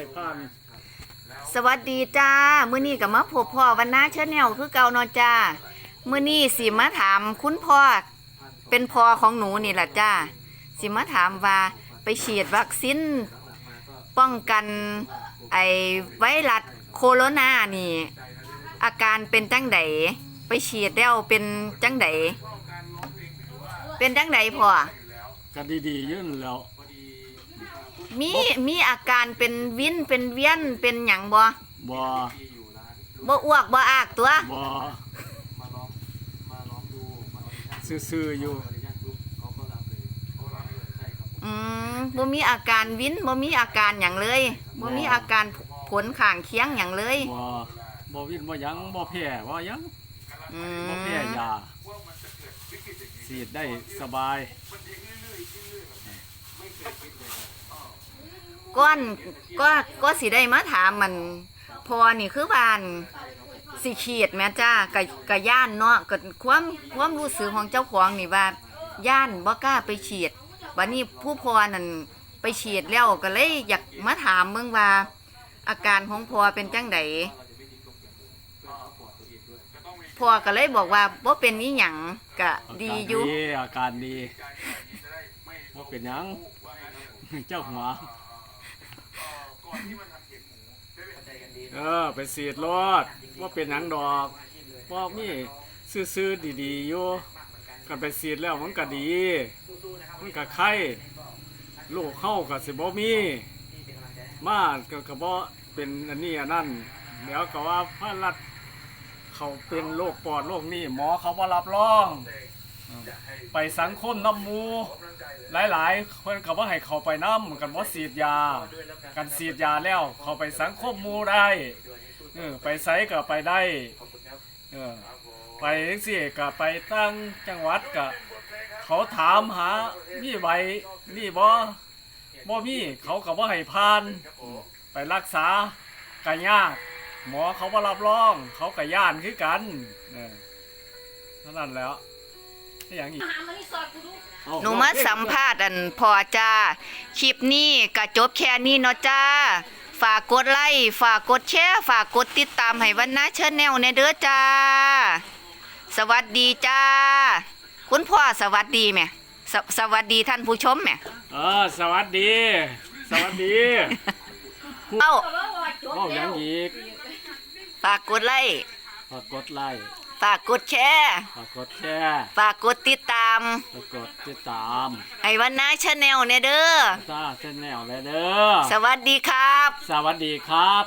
ให้ผ่านสวัสดีจ้ามื้อนี้ก็มาพบพ่อวันนาเชิญแนวคือเก่าเนาะจ้ามื้อนี้สิมาถามคุณพ่อเป็นพ่อของหนูนี่ล่ะจ้าสิมาถามว่าไปฉีดวัคซีนป้องกันไอไวรัสโคโรนานี่ อาการเป็นจังไดไปฉีดแล้วเป็นจังไดเป็นจังไดพ่อก็ดีๆอยื่นนแล้ว มีมีอาการเป็นวินเป็นเวียนเป็นหยังบ่บ่บ่อ้วกบ่อากตัวบ่ซื่อๆอยู่อืมบ่มีอาการวินบ่มีอาการหยังเลยบ่มีอาการผลข้างเคียงหยังเลยบ่บ่วินบ่หยังบ่แพ้บ่หยังอืบ่แพ้มยาฉีดได้สบาย ก้อนก็ก็สิได้มาถามมันพอนี่คือบ้านสิขีดแม่จ้ากะกะย่านเนาะก็ความความรู้สึกของเจ้าของนี่ว่าย่านบ่กล้าไปฉีดวันนี้ผู้พอนั่นไปฉีดแล้วก็เลยอยากมาถามเบิ่งว่า อาการของพอเป็นจังไดพอก็เลยบอกว่าบ่เป็นอีหยังก็ดีอยู่อาการดีบ่เป็นหยังเจ้าหัว เออไปฉีดรถว่าเป็นหยังดอกว่ามี่ซื่อๆดีๆอยู่กันไปฉีดแล้วมันก็ดี มันก็ไข้ลูกเข้ากับสิบ่มีมาก็ก็บ่เป็นอันนี้อันนั้นเดี๋ยวก็ว่าพระรัฐเขาเป็นโรคปอดโรคนี้หมอเขาบ่รับรอง ไปสังคมน้ำมูหลายๆเพิ่นก็บ่ให้เขาไปน้ำกันบ่ฉีดยา กันฉีดยาแล้ว เขาไปสังคมมูได้เออไปไสก็ไปได้เออไปจังซี่ก็ไปตั้งจังหวัดก็เขาถามหามีใบนี่บ่บ่มีเขาก็บ่ให้ผ่าน ไปรักษาก็ยากหมอเขาบ่รับรอง เขาก็ย่านคือกันเออนั้นแล้ว อย่างอีกหนูมาสัมภาษณ์อันพอจ้า คลิปนี้ก็จบแค่นี้เนาะจ้า ฝากกดไลค์ ฝากกดแชร์ ฝากกดติดตามให้วันนะเชิญแนวในเด้อจ้า สวัสดีจ้า คุณพ่อสวัสดีแหม่สสวัสดีท่านผู้ชมแหม่เออสวัสดี สวัสดีเอ้าเว่าอย่างอีก ฝากกดไลค์ ฝากกดไลค์ ฝากกดแชร์ฝากกดแชร์ฝากกดติดตามฝากกดติดตามให้วันนะเชิญแนวในเด้อตาเส้นแนวเลยเด้อสวัสดีครับ สวัสดีครับ